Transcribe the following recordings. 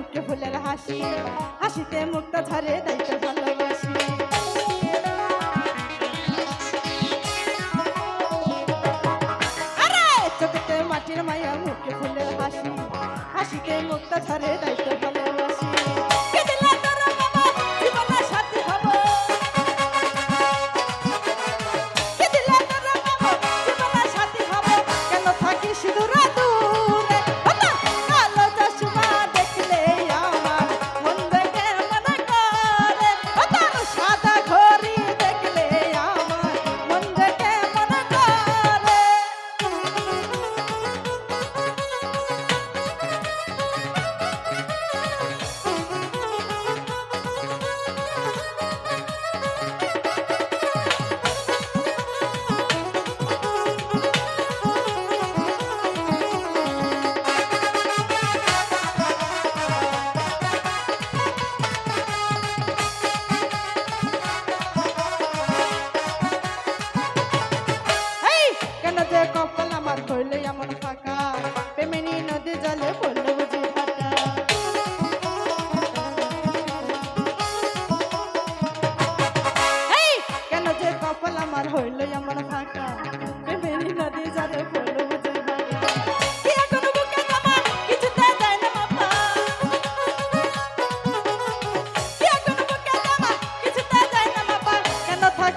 উঠে ফুলের হাসি, হাসিতে মুক্ত ধরে দায়িত্ব ভালোবাসি। চোখেতে মাটির মায়া, মুখে ফুলের হাসি, হাসিতে মুখটা ঝরে তাইতে ভালোবাসি।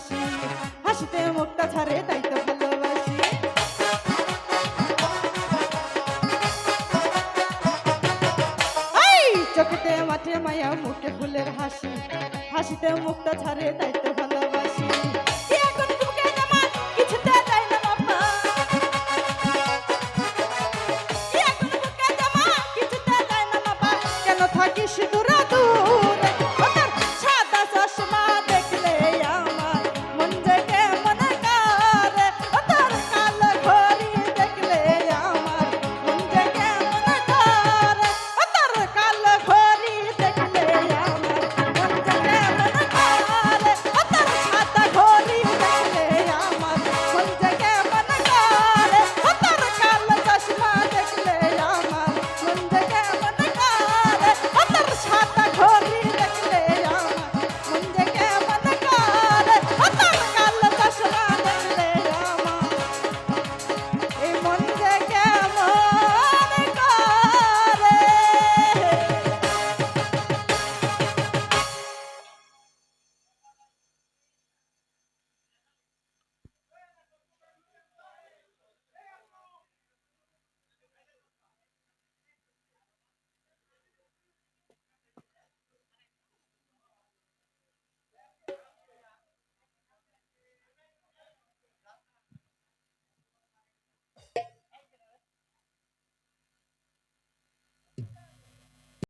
হাসি হাসিতে মুখটা ছাড়ে, তাই তো ভালোবাসি। চোখেতে মাঠে মায়া, মুখে ফুলের হাসি। হাসিতে মুখটা ছাড়ে, তাই